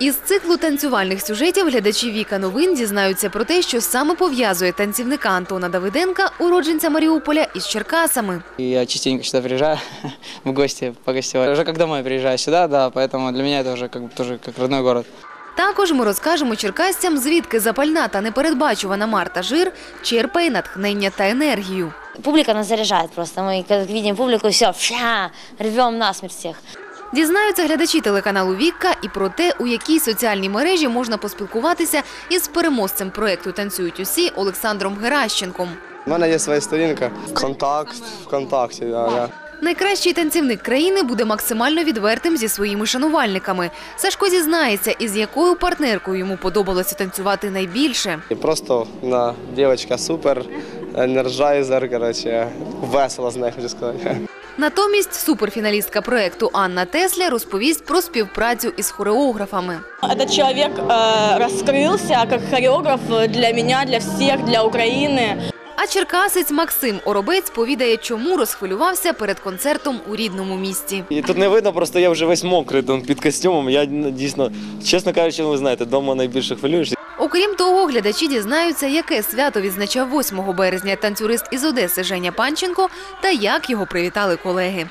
Із циклу танцювальних сюжетів глядачі Віка новин дізнаються про те, що саме пов'язує танцівника Антона Давиденка, уродженця Маріуполя, із Черкасами. И я частенько сюда приезжаю в гости погостевать. Уже как домой приезжаю сюда, да, поэтому для меня это уже как, тоже как родной город. Також ми розкажемо черкасцям, звідки запальна та непередбачувана Марта Жир черпає натхнення та енергію. Публика нас заряжает просто. Мы, как видим публику, все, фя, рвем насмерть всех. Дізнаються глядачі телеканалу Вікка і про те, у якій соціальній мережі можна поспілкуватися із переможцем проекту Танцюють усі Олександром Геращенком. У мене є своя сторінка. Контакт, ВКонтакті, да, да. Найкращий танцівник країни буде максимально відвертим зі своїми шанувальниками. Сашко зізнається, із якою партнеркою йому подобалося танцювати найбільше. І просто на дівчинка супер, енерджайзер, коротше, весело з нею, хочу сказати. Натомість суперфіналістка проекту Анна Тесля розповість про співпрацю із хореографами. Этот человек э, раскрылся как хореограф для меня, для всех, для Украины. А черкасець Максим Оробець повідає, чому розхвилювався перед концертом у рідному місті. І тут не видно, просто я вже весь мокрий там під костюмом. Я ну, дійсно, чесно кажучи, ну, ви знаєте, вдома найбільше хвилюєшся. Того, глядачі дізнаються, яке свято відзначав 8 березня танцюрист із Одеси Женя Панченко та як його привітали колеги.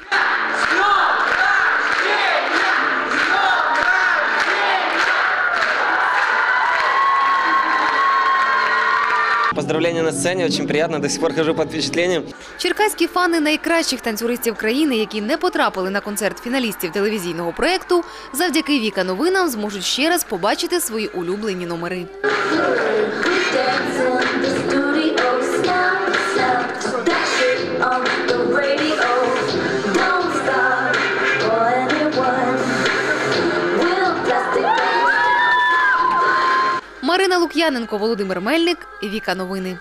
Поздравлення на сцені, Очень приємно, до сих пор хожу під впечатлением. Черкаські фани найкращих танцюристів країни, які не потрапили на концерт фіналістів телевізійного проекту, завдяки Віка новинам зможуть ще раз побачити свої улюблені номери. Марина Лук'яненко, Володимир Мельник, Віка Новини.